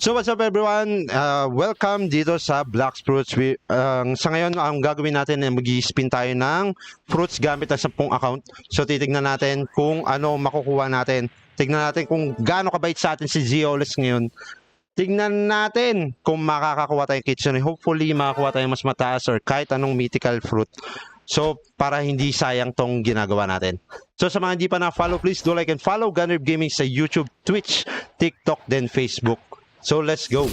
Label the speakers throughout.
Speaker 1: So what's up everyone? Uh, welcome dito sa Black Fruits. We, ang sa ngayon, ang gagawin natin ay mag-spin tayo ng fruits gamit ang 10 account. So titignan natin kung ano makukuha natin. Tignan natin kung gaano kabait sa atin si Geolis ngayon. Tignan natin kung makakakuha tayong kitsune. Hopefully makakuha tayong mas mataas or kahit anong mythical fruit. So para hindi sayang tong ginagawa natin. So sa mga hindi pa na-follow, please do like and follow Gunner Gaming sa YouTube, Twitch, TikTok, then Facebook. So let's go.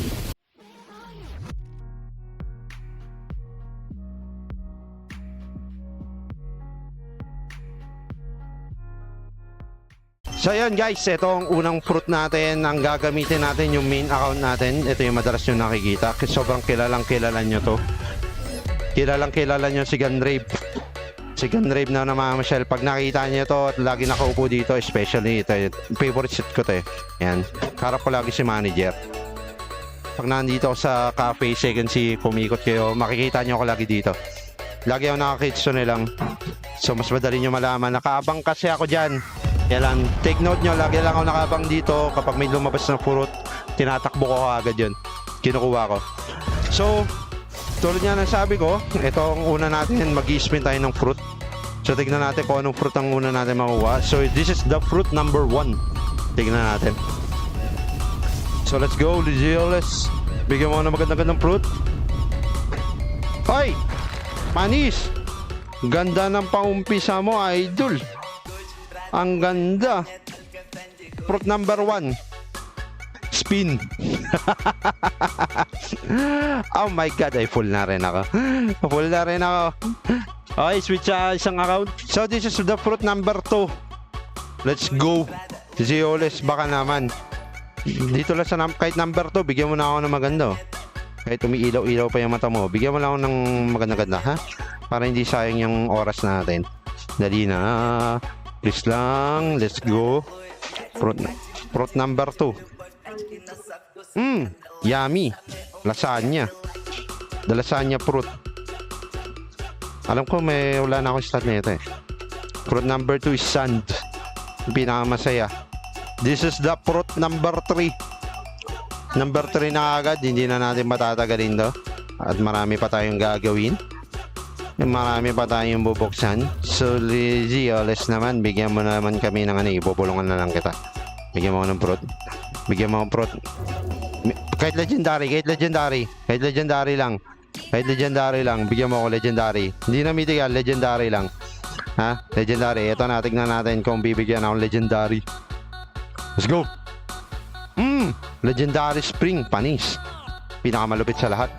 Speaker 1: So ayan guys, ito ang unang fruit natin. Ang gagamitin natin yung main account natin. Ito yung madalas nyo nakikita. Sobrang kilalang kilala nyo to. Kilalang kilala nyo si Gunrave. Si Gunrave na namamasyal. Pag nakita nyo to at lagi nakaupo dito, especially ito, favorite seat ko to eh. Yan. Karap ko lagi si manager. Pag nandito sa cafe, second si kumikot kayo, makikita nyo ako lagi dito. Lagi ako nakakitsune lang. So mas madali nyo malaman. Nakaabang kasi ako dyan. Kaya lang, take note nyo, lagi lang ako nakabang dito. Kapag may lumabas na fruit, tinatakbo ko agad yun. Kinukuha ko. So, tulad nga ng sabi ko, ito ang una natin, mag spin tayo ng fruit. So, tignan natin kung anong fruit ang una natin makuha. So, this is the fruit number one. Tignan natin. So, let's go, Ligioles. Bigyan mo ng magandang-gandang fruit. Hoy! Manis! Ganda ng pangumpisa mo, idol. Ang ganda. Fruit number one. Spin. oh my god, ay full na rin ako. Full na rin ako. Okay, switch sa isang account. So this is the fruit number two. Let's go. Si Zioles, baka naman. Dito lang sa kahit number 2, bigyan mo na ako ng maganda. oh. Kahit umiilaw-ilaw pa yung mata mo, bigyan mo lang ako ng maganda-ganda, ha? Para hindi sayang yung oras natin. Dali na. Please lang. Let's go. Fruit, fruit number 2. Mmm, yummy. Lasagna. The lasagna fruit. Alam ko may wala na akong start nito eh. Fruit number 2 is sand. Pinakamasaya. This is the fruit number 3. Number 3 na agad, hindi na natin matatagalin to. At marami pa tayong gagawin. Marami pa tayong bubuksan. So, Lizzie, oles naman, bigyan mo naman kami ng ano, ibubulungan na lang kita. Bigyan mo ng fruit. Bigyan mo ng fruit. Kahit legendary, kahit legendary. Kahit legendary lang. Kahit legendary lang, bigyan mo ako legendary. Hindi na mythical, legendary lang. Ha? Legendary. Ito na, tignan natin kung bibigyan ako legendary. Let's go! Mmm! Legendary Spring, panis. Pinakamalupit sa lahat.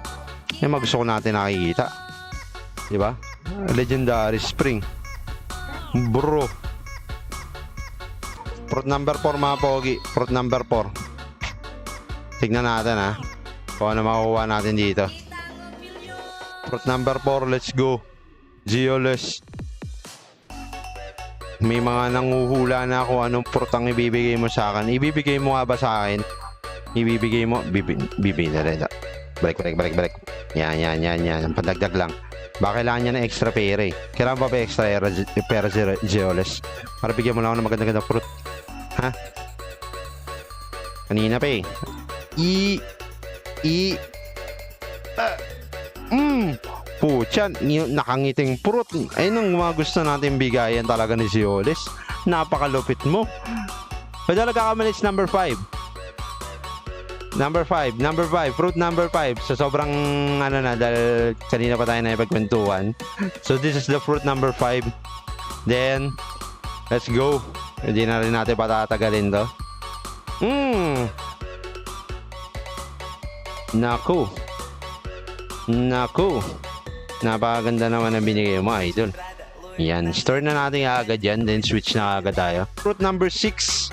Speaker 1: Yung mga gusto ko natin nakikita. Ba? Legendary Spring. Bro. Fruit number 4 mga pogi. Fruit number 4. Tignan natin ha. Kung ano makukuha natin dito. Fruit number 4, let's go. Geoles. May mga nanguhula na kung anong fruit ang ibibigay mo sa akin. Ibibigay mo nga ba sa akin? Ibibigay mo? Bibi, bibigay na rin. Balik, balik, balik, balik. Yan, yan, yan, yan. Ang padagdag lang. Baka kailangan niya ng extra pera eh. Kailangan pa ba extra era, pera si Geoles? Para bigyan mo lang ako ng maganda-ganda fruit. Ha? Kanina pa eh. I... I... Ah, mm, Pucha, ni- nakangiting fruit. Ayun ang mga gusto natin bigayan talaga ni Zioles. Napakalupit mo. Pwede talaga kamalis number 5. Number 5, number 5, fruit number 5. So sobrang ano na dahil kanina pa tayo na ipagkwentuhan. So this is the fruit number 5. Then let's go. Hindi na rin natin patatagalin to. Mmm. Naku. Naku. Napakaganda naman ang binigay mo, idol. Yan. Store na natin agad yan. Then switch na agad tayo. Fruit number 6.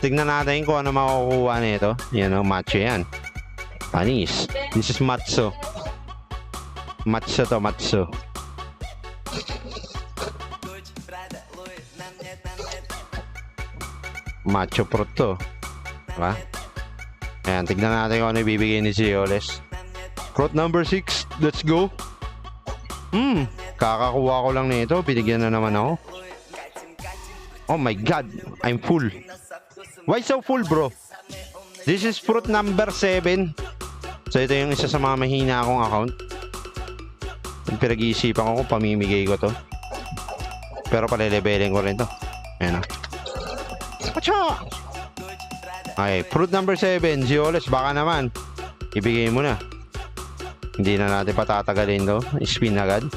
Speaker 1: Tignan natin kung ano makukuha nito. Yan o, matcho yan. Panis. This is matzo. Matzo to, matzo. Macho fruit to. Diba? Ayan, tignan natin kung ano ibibigay ni Zioles. Fruit number 6. Let's go. Hmm, kakakuha ko lang nito. Binigyan na naman ako. Oh my God, I'm full. Why so full, bro? This is fruit number 7. So ito yung isa sa mga mahina akong account. Pinag-iisipan ko kung pamimigay ko to. Pero paleleveling ko rin to. Ayan o. Pacha! Okay, fruit number 7. Zioles, baka naman. Ibigay mo na. Hindi na natin patatagalin to. Spin agad.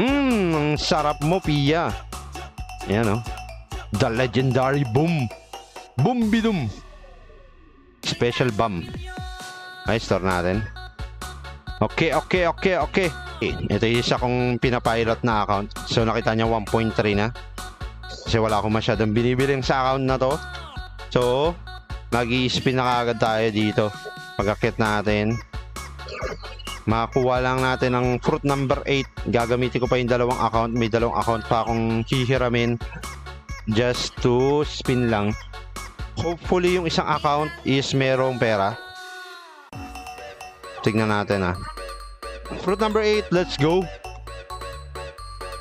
Speaker 1: Mmm, ang sarap mo, Pia. Ayan o. The legendary boom. Boom bidum. Special bomb. Ay, store natin. Okay, okay, okay, okay. Eh, Ito yung isa kong pinapilot na account. So, nakita niya 1.3 na. Kasi wala akong masyadong binibiling sa account na to. So, mag spin na kagad tayo dito. Pagkakit natin. Makakuha lang natin ng fruit number 8. Gagamitin ko pa yung dalawang account. May dalawang account pa akong hihiramin. Just to spin lang. Hopefully yung isang account is merong pera. Tignan natin ah. Fruit number 8, let's go.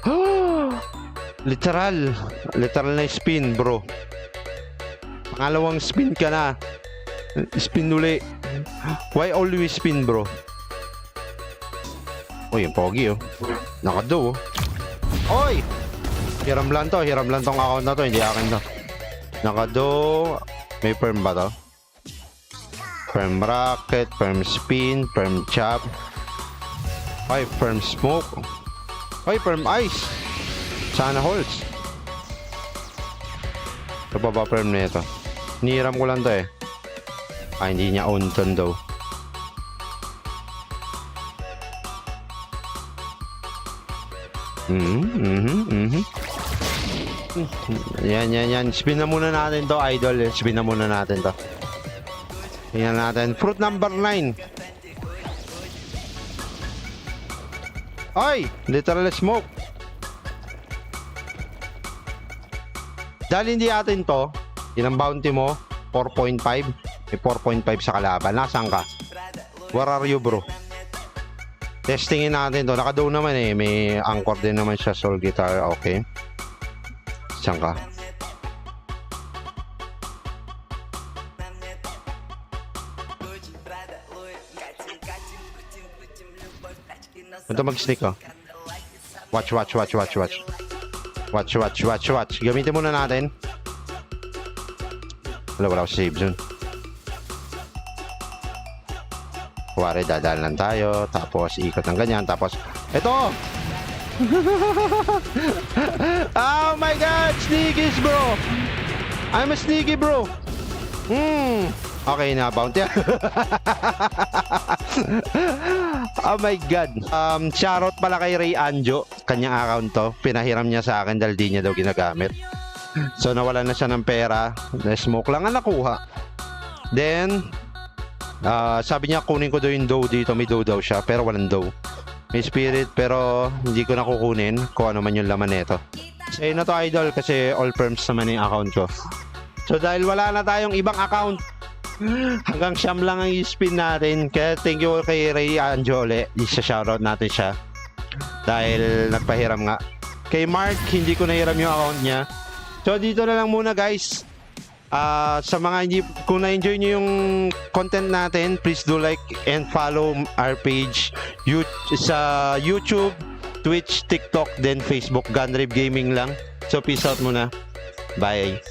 Speaker 1: Literal. Literal na spin, bro. Pangalawang spin ka na. Spin uli. Why always spin, bro? Uy, yung pogi, oh. Nakado, oh. Oy! Hiram lang to. Hiram lang tong account na to. Hindi akin to. Nakado. May perm ba to? Perm rocket, perm spin, perm chop. Ay, perm smoke. Ay, perm ice. Sana holes. Ito pa ba perm na ito? Niram ko lang to eh. Ah, hindi niya unton daw. Mhm, mhm, mhm. Yan, yan, yan. Spin na muna natin to, idol. Spin na muna natin to. Tingnan natin. Fruit number 9. Ay! Literal smoke. Dahil hindi atin to, ilang bounty mo? 4.5. May 4.5 sa kalaban. Nasaan ka? Where are you, bro? Testingin natin to. Nakadow naman eh. May anchor din naman siya. Soul guitar. Okay. Saan ka? Ito mag-sneak oh. Watch, watch, watch, watch, watch. Watch, watch, watch, watch. Gamitin muna natin. Wala, wala ako sa save zone. Kuwari, dadaan lang tayo. Tapos, ikot ng ganyan. Tapos, ito! oh my god! Sneakies, bro! I'm a sneaky, bro! Hmm. Okay na, bounty. oh my god. Um, shoutout pala kay Ray Anjo. Kanyang account to. Pinahiram niya sa akin dahil di niya daw ginagamit. So nawala na siya ng pera. Na-smoke lang ang nakuha. Then, ah, sabi niya kunin ko daw yung dough dito. May dough daw siya. Pero walang dough. May spirit pero hindi ko na kukunin kung ano man yung laman nito. Sa'yo na to idol kasi all firms naman yung account ko. So dahil wala na tayong ibang account, hanggang siyam lang ang i-spin natin. Kaya thank you kay Ray Anjole. Isa-shoutout natin siya. Dahil nagpahiram nga. Kay Mark, hindi ko nahiram yung account niya. So dito na lang muna guys. Ah, sa mga hindi, kung na-enjoy nyo yung content natin, please do like and follow our page you, sa YouTube, Twitch, TikTok, then Facebook, Gunrib Gaming lang. So peace out muna. Bye.